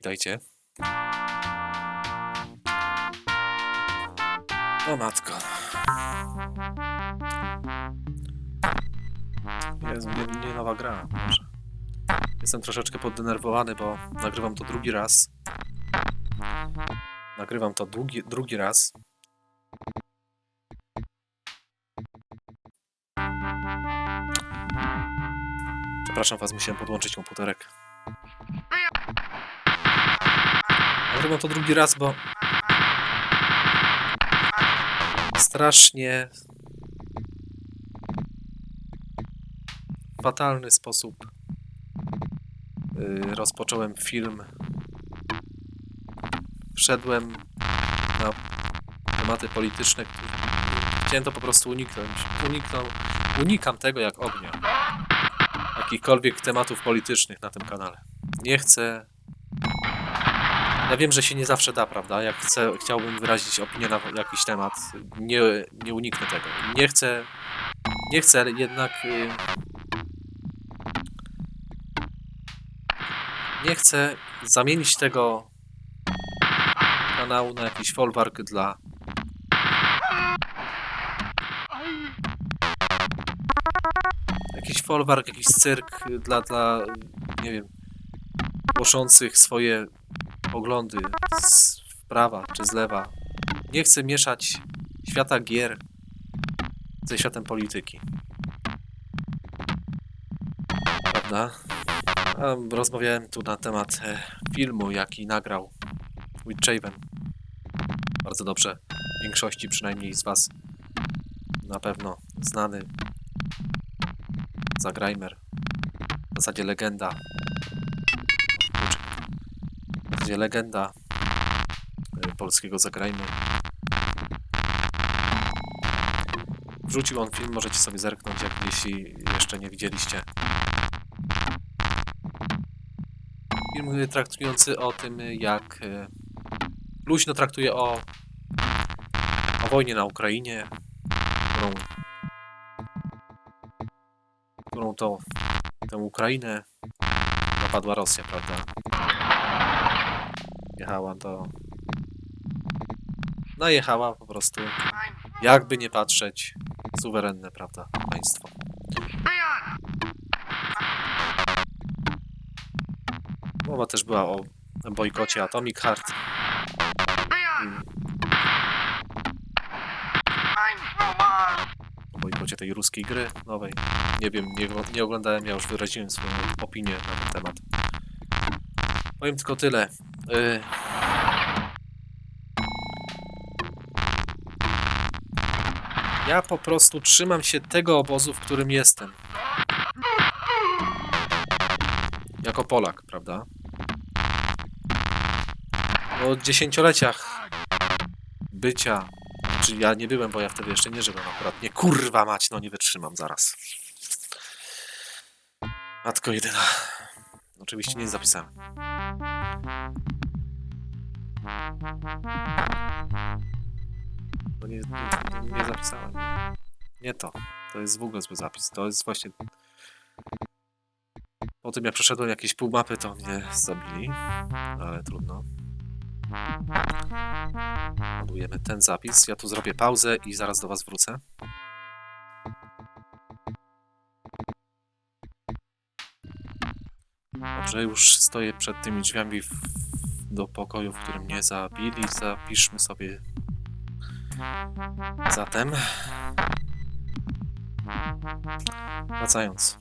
Witajcie. O matko. Jezu, nie, nie nowa gra. Może. Jestem troszeczkę poddenerwowany, bo nagrywam to drugi raz. Nagrywam to drugi, drugi raz. Przepraszam was, musiałem podłączyć komputerek. Nagrywam to drugi raz, bo strasznie fatalny sposób yy, rozpocząłem film. Wszedłem na tematy polityczne, które chciałem to po prostu uniknąć. Uniknął, unikam tego jak ognia. Jakichkolwiek tematów politycznych na tym kanale. Nie chcę ja wiem, że się nie zawsze da, prawda? Jak chcę, chciałbym wyrazić opinię na jakiś temat, nie, nie uniknę tego. Nie chcę, nie chcę jednak. y, Nie chcę zamienić tego kanału na jakiś folwark dla. Jakiś folwark, jakiś cyrk dla, dla nie wiem, głoszących swoje poglądy z w prawa czy z lewa. Nie chcę mieszać świata gier ze światem polityki. Prawda? Rozmawiałem tu na temat e, filmu, jaki nagrał Witchaven. Bardzo dobrze. Większości przynajmniej z Was na pewno znany Zagrajmer. W zasadzie legenda legenda y, polskiego zagrajmu. Wrzucił on film, możecie sobie zerknąć, jak jeśli jeszcze nie widzieliście. Film traktujący o tym, jak y, luźno traktuje o, o wojnie na Ukrainie, którą, którą to tę Ukrainę napadła Rosja, prawda? Jechała do. Najechała po prostu, jakby nie patrzeć, suwerenne, prawda, państwo. Mowa też była o bojkocie Atomic Heart. O bojkocie tej ruskiej gry nowej. Nie wiem, nie, nie oglądałem, ja już wyraziłem swoją opinię na ten temat. Powiem tylko tyle. Ja po prostu trzymam się tego obozu, w którym jestem. Jako Polak, prawda? Po dziesięcioleciach bycia. Czy ja nie byłem, bo ja wtedy jeszcze nie żyłem akurat. Nie kurwa mać, no nie wytrzymam zaraz. Matko jedyna. Oczywiście nie zapisałem. To nie, nie, nie zapisałem. Nie. to. To jest w ogóle zły zapis. To jest właśnie. Po tym jak przeszedłem jakieś pół mapy, to mnie zabili. Ale trudno. Ładujemy ten zapis. Ja tu zrobię pauzę i zaraz do Was wrócę. Dobrze, już stoję przed tymi drzwiami w, do pokoju, w którym mnie zabili. Zapiszmy sobie Zatem. Wracając.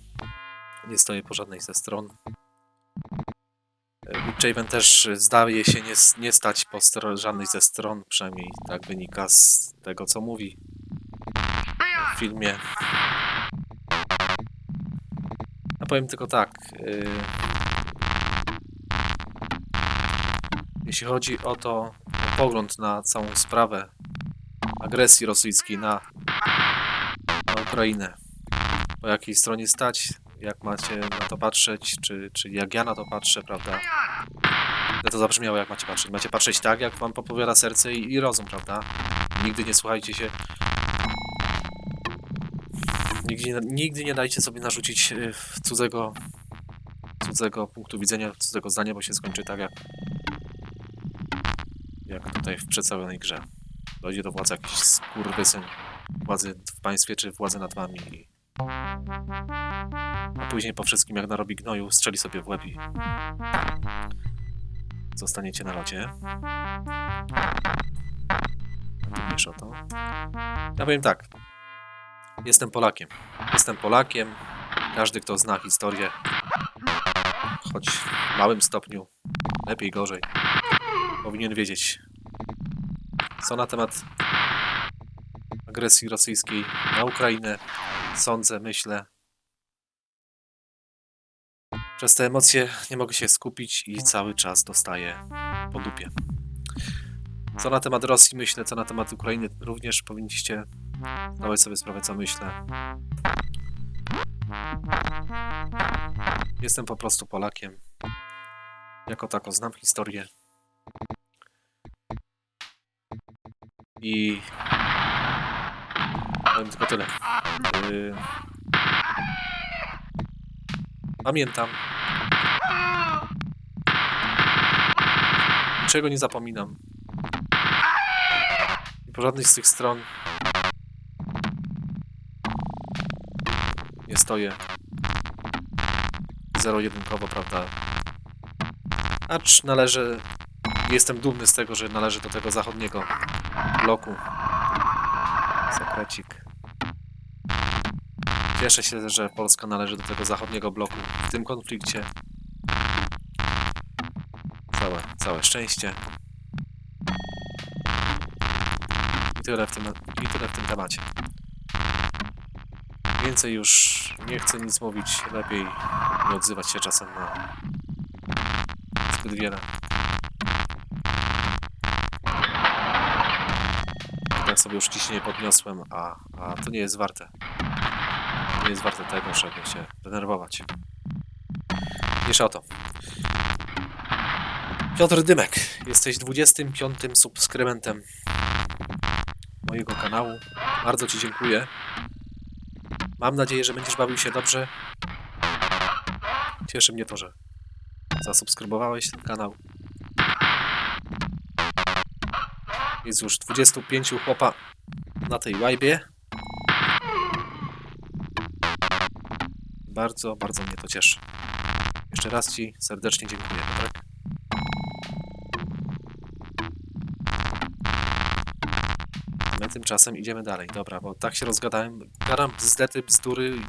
Nie stoję po żadnej ze stron. Witchaven też zdaje się nie, nie stać po żadnej ze stron, przynajmniej tak wynika z tego, co mówi w filmie. A powiem tylko tak. y, Jeśli chodzi o to, o pogląd na całą sprawę agresji rosyjskiej na, na Ukrainę. Po jakiej stronie stać, jak macie na to patrzeć, czy, czy jak ja na to patrzę, prawda? Źle to zabrzmiało, jak macie patrzeć. Macie patrzeć tak, jak wam podpowiada serce i, i rozum, prawda? Nigdy nie słuchajcie się. Nigdy, nigdy nie dajcie sobie narzucić cudzego, cudzego cudzego punktu widzenia, cudzego zdania, bo się skończy tak jak jak tutaj w przedstawionej grze. Dojdzie do władzy jakiś skurwysyn władzy w państwie, czy władzy nad wami a później po wszystkim jak narobi gnoju, strzeli sobie w łeb i zostaniecie na locie. Mniejsza to. Ja powiem tak. Jestem Polakiem. Jestem Polakiem. Każdy, kto zna historię, choć w małym stopniu, lepiej, gorzej, powinien wiedzieć, co na temat agresji rosyjskiej na Ukrainę sądzę, myślę. Przez te emocje nie mogę się skupić i cały czas dostaję po dupie. Co na temat Rosji myślę, co na temat Ukrainy również powinniście zdawać sobie sprawę, co myślę. Jestem po prostu Polakiem. Jako tako znam historię. I powiem tylko tyle. Pamiętam. Niczego nie zapominam. Po żadnej z tych stron nie stoję zero-jedynkowo, prawda? Acz należy, jestem dumny z tego, że należy do tego zachodniego bloku. Sekrecik. Cieszę się, że Polska należy do tego zachodniego bloku w tym konflikcie. Całe, całe szczęście. I tyle w tym, i tyle w tym temacie. Więcej już nie chcę nic mówić. Lepiej nie odzywać się czasem na zbyt wiele. Sobie już ciśnienie podniosłem, a, a to nie jest warte. Nie jest warte tego, żeby się denerwować. Mniejsza o to. Piotr Dymek, jesteś 25 subskrybentem mojego kanału. Bardzo Ci dziękuję. Mam nadzieję, że będziesz bawił się dobrze. Cieszy mnie to, że zasubskrybowałeś ten kanał. Jest już 25 chłopa na tej łajbie. Bardzo, bardzo mnie to cieszy. Jeszcze raz Ci serdecznie dziękuję, tak? My tymczasem idziemy dalej. Dobra, bo tak się rozgadałem. Gadam bzdety, bzdury.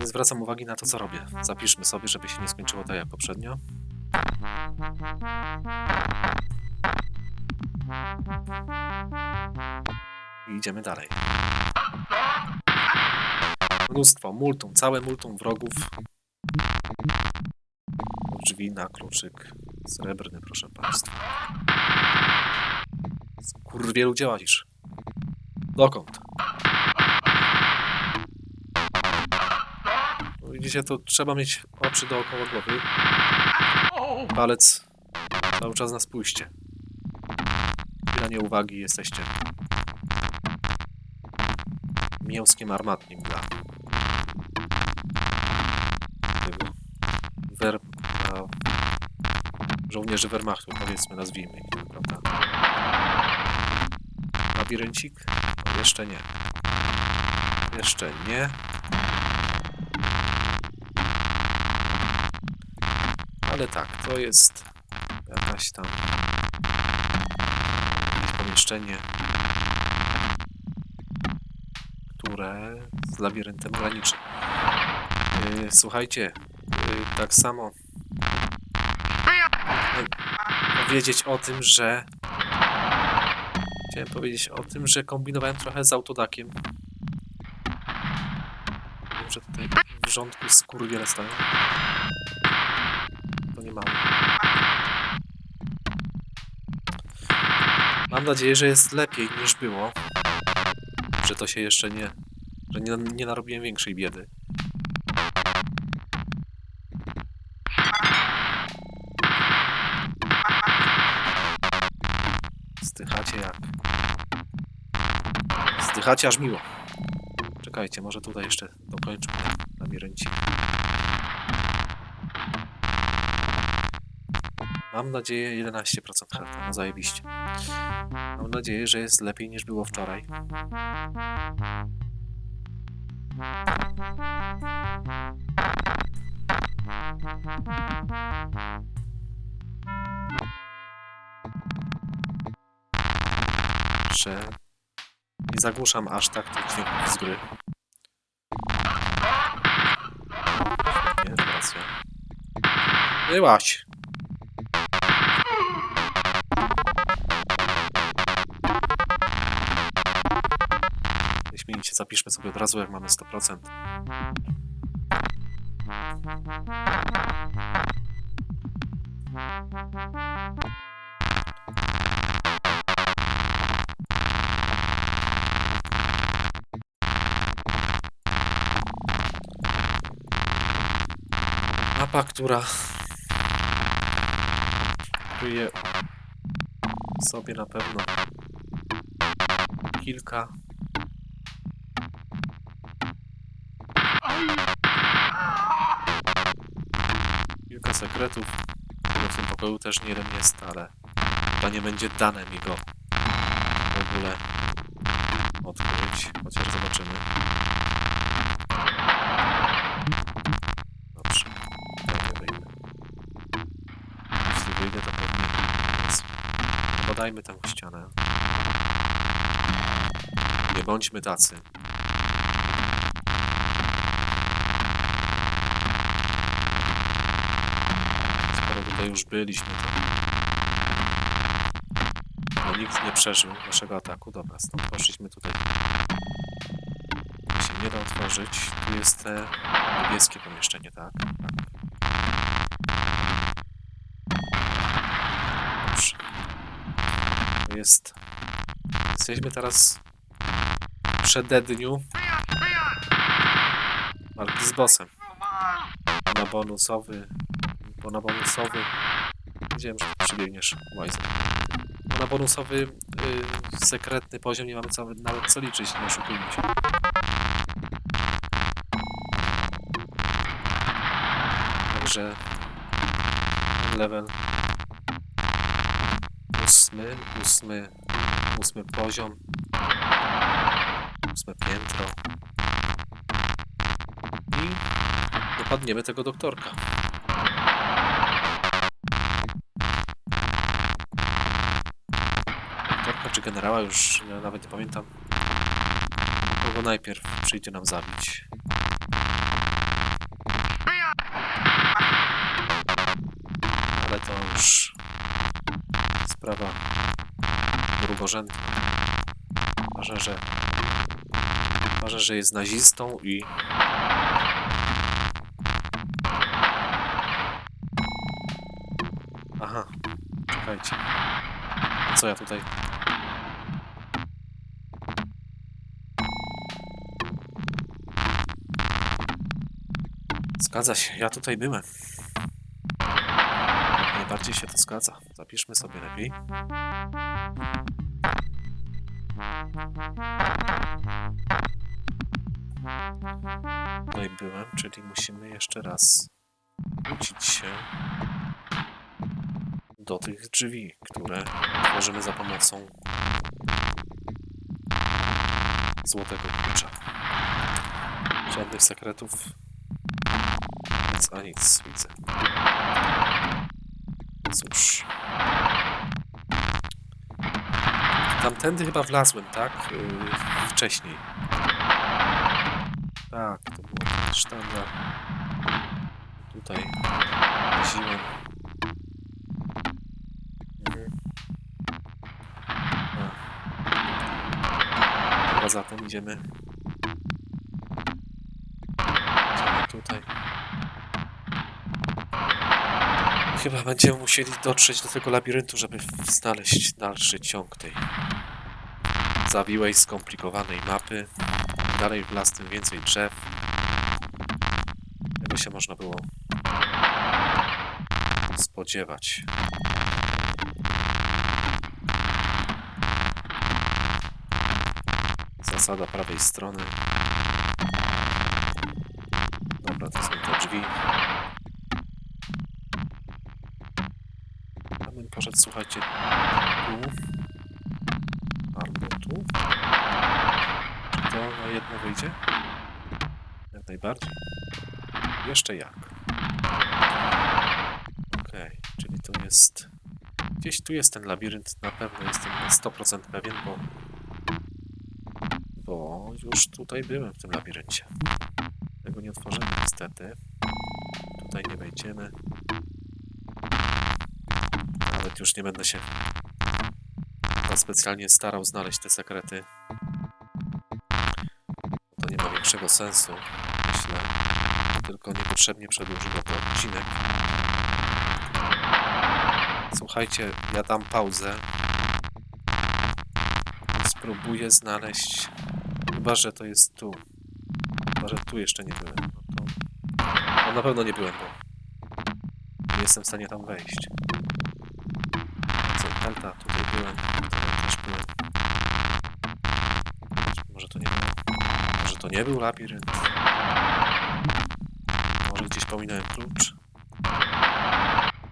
Nie zwracam uwagi na to, co robię. Zapiszmy sobie, żeby się nie skończyło tak jak poprzednio. I idziemy dalej. Mnóstwo, multum, całe multum wrogów. Drzwi na kluczyk srebrny, proszę Państwa. Kurwie ludzie działasz. Dokąd? No widzicie, to trzeba mieć oczy dookoła głowy. Palec cały czas na spójście. Chwila nieuwagi jesteście. Mięskiem armatnim dla tego wer... żołnierzy Wehrmachtu, powiedzmy, nazwijmy ich, tak, prawda? Labiryncik? No, jeszcze nie. Jeszcze nie. Ale tak, to jest jakaś tam pomieszczenie, które z labiryntem graniczy. Yy, słuchajcie, yy, tak samo powiedzieć o tym, że Chciałem powiedzieć o tym, że kombinowałem trochę z autodakiem. Wiem, że tutaj w rządku skurwiele stoją. To nie mało. Mam nadzieję, że jest lepiej niż było że to się jeszcze nie... że nie, nie narobiłem większej biedy. Zdychacie jak... Zdychacie aż miło. Czekajcie, może tutaj jeszcze dokończmy labiryncie. Mam nadzieję 11% harta, no zajebiście. Mam nadzieję, że jest lepiej niż było wczoraj. Że nie zagłuszam aż tak tych dźwięków z gry. Nie, racja. Byłaś. Sobie od razu, jak mamy 100%. Mapa, która kryje sobie na pewno kilka kilka sekretów, które w tym pokoju też nie jeden jest, ale chyba nie będzie dane mi go w ogóle odkryć, chociaż zobaczymy. Dobrze, nie wyjdę. Jeśli wyjdę, to pewnie jest. Podajmy tę ścianę. Nie bądźmy tacy. Tutaj już byliśmy. No, nikt nie przeżył naszego ataku. Dobra, stąd poszliśmy tutaj. To się nie da otworzyć. Tu jest te niebieskie pomieszczenie, tak? Tak. To jest... Jesteśmy teraz w przededniu walki z bossem. Na bonusowy... Bo na bonusowy... Wiedziałem, że przybiegniesz, Wise. Bo na bonusowy y, sekretny poziom nie mamy co, nawet co liczyć, nie oszukujmy się. Także level ósmy, ósmy, ósmy poziom, ósme piętro i dopadniemy tego doktorka. Czy generała już nawet nie pamiętam. Kogo najpierw przyjdzie nam zabić. Ale to już sprawa drugorzędna. Ważne, że ważne, że jest nazistą i Aha, czekajcie. Co ja tutaj? Zgadza się, ja tutaj byłem. Najbardziej się to zgadza. Zapiszmy sobie lepiej. Tutaj byłem, czyli musimy jeszcze raz wrócić się do tych drzwi, które tworzymy za pomocą złotego klucza. Żadnych sekretów, nic a nic widzę. Cóż. Tamtędy chyba wlazłem, tak? Yy, wcześniej. Tak, to było sztanda. Tutaj. A. Chyba zatem idziemy. Idziemy tutaj. Chyba będziemy musieli dotrzeć do tego labiryntu, żeby znaleźć dalszy ciąg tej zawiłej, skomplikowanej mapy. Dalej w las tym więcej drzew. Tego się można było spodziewać. Zasada prawej strony. Dobra, to są te drzwi. Poszedł, słuchajcie, tu. Albo tu. Czy to na jedno wyjdzie? Jak najbardziej. Jeszcze jak. Okej, czyli to jest... Gdzieś tu jest ten labirynt, na pewno jestem na 100% pewien, bo... Bo już tutaj byłem w tym labiryncie. Tego nie otworzymy niestety. Tutaj nie wejdziemy. Nawet już nie będę się specjalnie starał znaleźć te sekrety. To nie ma większego sensu, myślę. Tylko niepotrzebnie przedłużyło to odcinek. Słuchajcie, ja dam pauzę. Spróbuję znaleźć. Chyba, że to jest tu. Chyba, że tu jeszcze nie byłem. No to... No na pewno nie byłem, bo nie jestem w stanie tam wejść. Tutaj byłem, tutaj też byłem. Może to nie było. Może to nie był labirynt. Może gdzieś pominąłem klucz.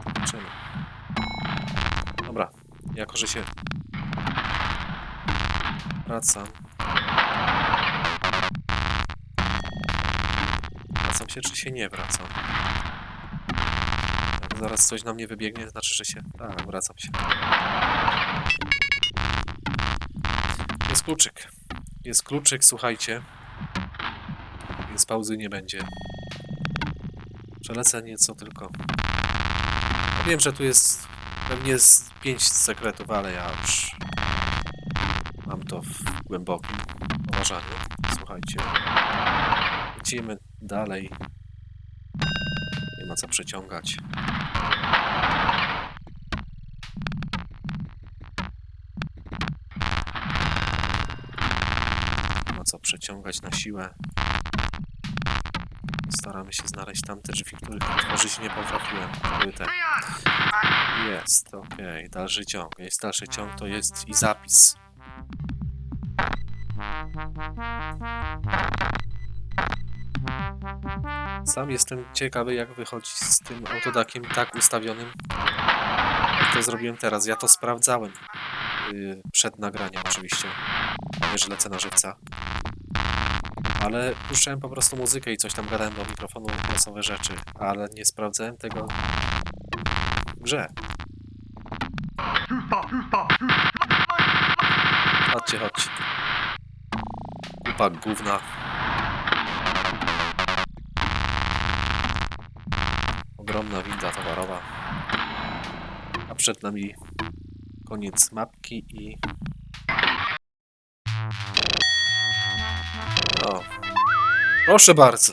Zobaczymy. Dobra, jako że się wracam. Wracam się, czy się nie wracam? Zaraz coś na mnie wybiegnie, znaczy, że się... Tak, wracam się. Jest kluczyk. Jest kluczyk, słuchajcie. Więc pauzy nie będzie. Przelecę nieco tylko. Wiem, że tu jest pewnie z pięć sekretów, ale ja już mam to w głębokim uważaniu. Słuchajcie. Lecimy dalej. Nie ma co przeciągać. Ma co przeciągać na siłę. Staramy się znaleźć tamte drzwi, których otworzyć nie potrafiłem. Były te. Jest, okej. Dalszy ciąg. Jest dalszy ciąg, to jest i zapis. Sam jestem ciekawy, jak wychodzi z tym autodakiem tak ustawionym, jak to zrobiłem teraz. Ja to sprawdzałem yy, przed nagraniem oczywiście, że lecę na żywca. Ale puszczałem po prostu muzykę i coś tam gadałem do mikrofonu, głosowe rzeczy, ale nie sprawdzałem tego w grze. Chodźcie, chodźcie. Kupa gówna. Ogromna winda towarowa. A przed nami koniec mapki i... O. Proszę bardzo.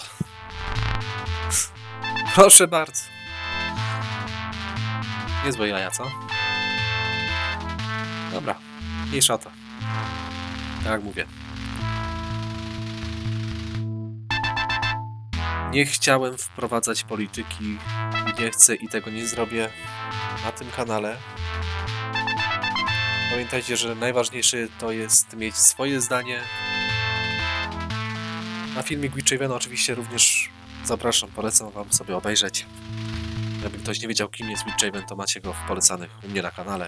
Proszę bardzo. Niezłe jaja, co? Dobra. Mniejsza to. Tak jak mówię. Nie chciałem wprowadzać polityki nie chcę i tego nie zrobię na tym kanale. Pamiętajcie, że najważniejsze to jest mieć swoje zdanie. Na filmik Witchavena oczywiście również zapraszam, polecam wam sobie obejrzeć. Jakby ktoś nie wiedział kim jest Witchaven, to macie go w polecanych u mnie na kanale.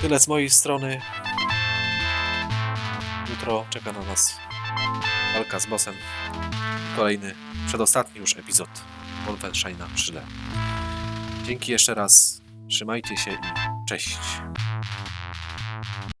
Tyle z mojej strony. Jutro czeka na nas walka z bossem. Kolejny, przedostatni już epizod Wolfensteina 3D. Dzięki jeszcze raz. Trzymajcie się i cześć.